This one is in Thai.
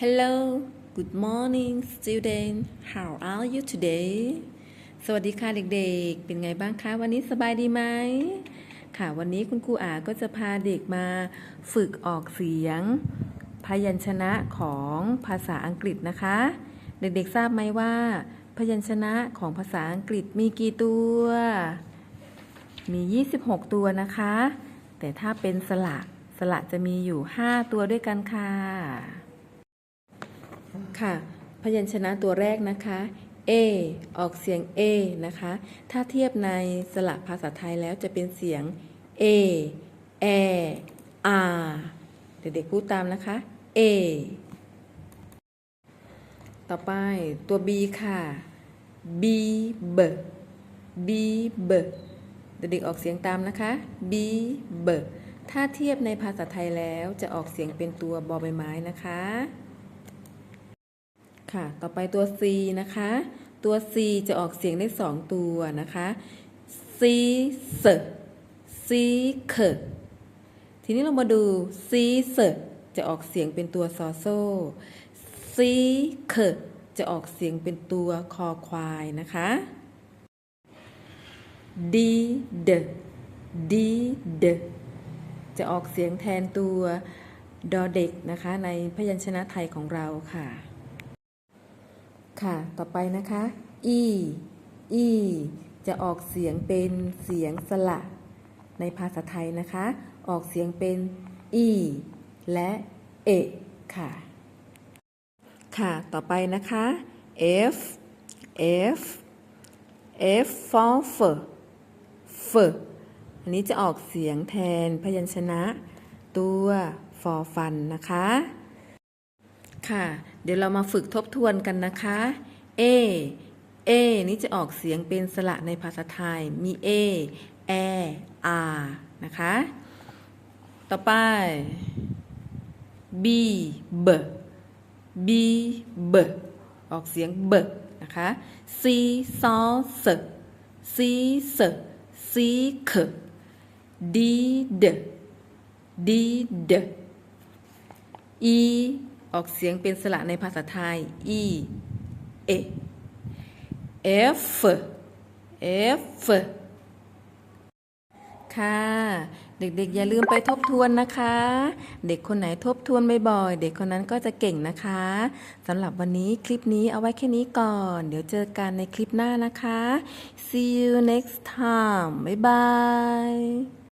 Hello Good morning student How are you today สวัสดีค่ะเด็กๆ เป็นไงบ้างคะ วันนี้สบายดีไหม ค่ะ วันนี้คุณครูอาก็จะพาเด็กมาฝึกออกเสียง พยัญชนะของภาษาอังกฤษนะคะ เด็กๆทราบไหมว่า พยัญชนะของภาษาอังกฤษมีกี่ตัว มี 26 ตัวนะคะ แต่ถ้าเป็นสระ สระจะมีอยู่ 5 ตัวด้วยกันค่ะ ค่ะ พยัญชนะตัวแรกนะคะ A ออกเสียง A นะคะ ถ้าเทียบในสระภาษาไทยแล้วจะเป็นเสียง A A R เด็กๆพูดตามนะคะ A ต่อไปตัว B ค่ะ B B B B เด็กๆออกเสียงตามนะคะ B B ถ้าเทียบในภาษาไทยแล้วจะออกเสียงเป็นตัวบอใบไม้นะคะ ค่ะ ต่อไปตัว C นะคะ ตัว C จะออกเสียงได้2ตัวนะคะ C S C K ทีนี้เรามาดู C S จะออกเสียงเป็นตัวซอโซ่ C K จะออกเสียงเป็นตัวคอควายนะคะ D D D D จะออกเสียงแทนตัวดอเด็กนะคะในพยัญชนะไทยของเราค่ะ ค่ะ ต่อไปนะคะ e e จะออกเสียงเป็นเสียงสระในภาษาไทยนะคะ ออกเสียงเป็น e และเอค่ะ ค่ะ ต่อไปนะคะ f f f for f f อันนี้จะออกเสียงแทนพยัญชนะตัว for fun นะคะ ค่ะ เดี๋ยวเรามาฝึกทบทวนกันนะคะ A A นี่จะออกเสียงเป็นสระในภาษาไทย มี A A R นะคะ ต่อไป B B B B ออกเสียง B นะคะ C S S C S C K D D D D E อ ออกเสียงเป็นสระในภาษาไทย E A F F ค่ะ เด็กๆ อย่าลืมไปทบทวนนะคะ เด็กคนไหนทบทวนบ่อยๆ เด็กคนนั้นก็จะเก่งนะคะสำหรับวันนี้คลิปนี้เอาไว้แค่นี้ก่อน เดี๋ยวเจอกันในคลิปหน้านะคะ see you next time บ๊ายบาย